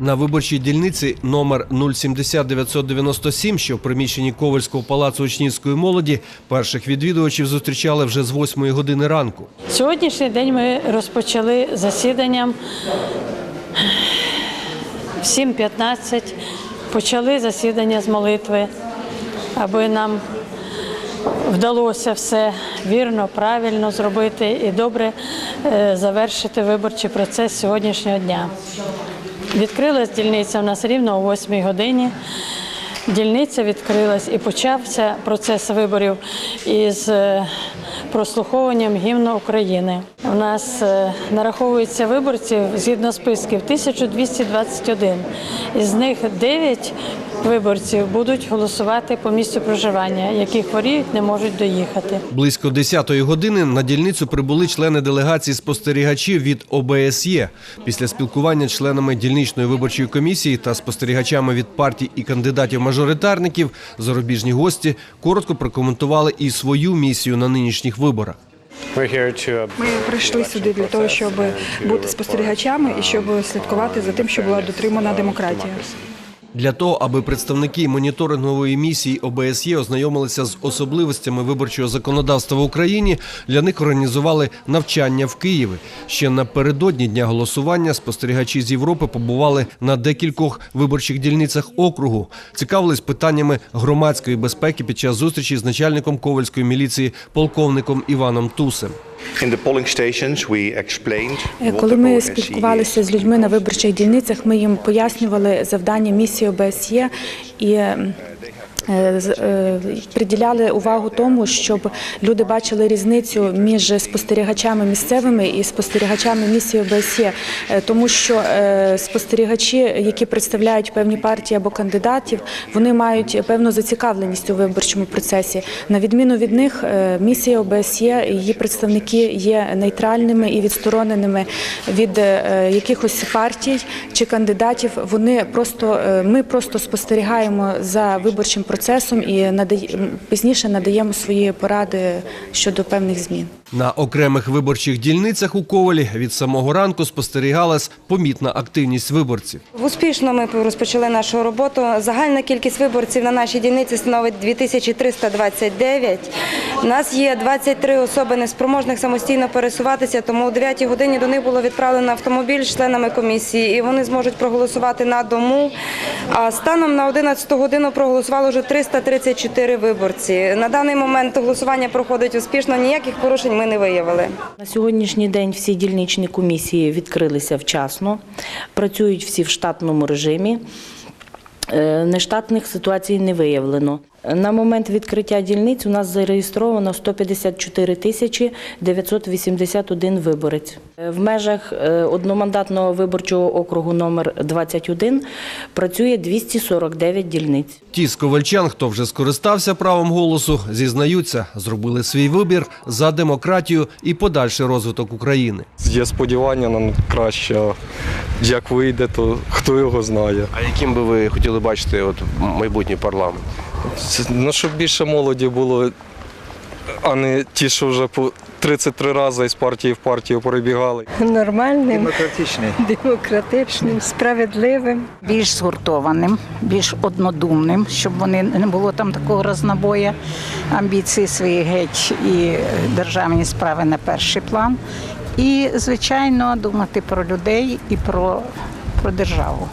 На виборчій дільниці номер 070997, що в приміщенні Ковальського палацу учнівської молоді, перших відвідувачів зустрічали вже з 8 години ранку. Сьогоднішній день ми розпочали засіданням в 7.15. Почали засідання з молитви, аби нам вдалося все вірно, правильно зробити і добре е, завершити виборчий процес сьогоднішнього дня. Відкрилась дільниця у нас рівно о 8 годині. Дільниця відкрилась і почався процес виборів із е, прослуховуванням гімну України. У нас е, нараховується виборців згідно списків 1221. Із них 9 виборців будуть голосувати по місцю проживання, які хворіють, не можуть доїхати. Близько 10-ї години на дільницю прибули члени делегації спостерігачів від ОБСЄ. Після спілкування з членами дільничної виборчої комісії та спостерігачами від партій і кандидатів-мажоритарників зарубіжні гості коротко прокоментували і свою місію на нинішніх виборах. Ми прийшли сюди для того, щоб бути спостерігачами і щоб слідкувати за тим, що була дотримана демократія. Для того, аби представники моніторингової місії ОБСЄ ознайомилися з особливостями виборчого законодавства в Україні, для них організували навчання в Києві. Ще напередодні дня голосування спостерігачі з Європи побували на декількох виборчих дільницях округу, цікавились питаннями громадської безпеки під час зустрічі з начальником ковальської міліції полковником Іваном Тусем. In the polling stations, we explained Е, Коли ми спілкувалися з людьми на виборчих дільницях, ми їм пояснювали завдання місії ОБСЄ і приділяли увагу тому, щоб люди бачили різницю між спостерігачами місцевими і спостерігачами місії ОБСЄ, Е, тому що е, спостерігачі, які представляють певні партії або кандидатів, вони мають певну зацікавленість у виборчому процесі. На відміну від них, е, місія ОБСЄ, її представники є нейтральними і відстороненими від е, якихось партій чи кандидатів. Вони просто е, ми просто спостерігаємо за виборчим процесом і надає- пізніше надаємо свої поради щодо певних змін. На окремих виборчих дільницях у Ковалі від самого ранку спостерігалась помітна активність виборців. Успішно ми розпочали нашу роботу. Загальна кількість виборців на нашій дільниці становить 2329. У нас є 23 особи неспроможних самостійно пересуватися, тому о 9 годині до них було відправлено автомобіль з членами комісії, і вони зможуть проголосувати на дому. А станом на 11 годину проголосувало вже 334 виборці. На даний момент голосування проходить успішно, ніяких порушень ми не виявили. На сьогоднішній день всі дільничні комісії відкрилися вчасно, працюють всі в штатному режимі. Е, Нештатних ситуацій не виявлено. На момент відкриття дільниць у нас зареєстровано 154 тисячі 981 виборець. Е, В межах е, одномандатного виборчого округу номер 21 працює 249 дільниць. Ті з ковальчан, хто вже скористався правом голосу, зізнаються, зробили свій вибір за демократію і подальший розвиток України. Є сподівання на краще. Як вийде, то хто його знає. А яким би ви хотіли бачити от майбутній парламент? Ну, щоб більше молоді було, а не ті, що вже по 33 рази із партії в партію перебігали. нормальним, демократичним, демократичним, справедливим. більш згуртованим, більш однодумним, щоб вони не було там такого рознобоя, амбіції свої геть і державні справи на перший план. І, звичайно, думати про людей і про, про державу.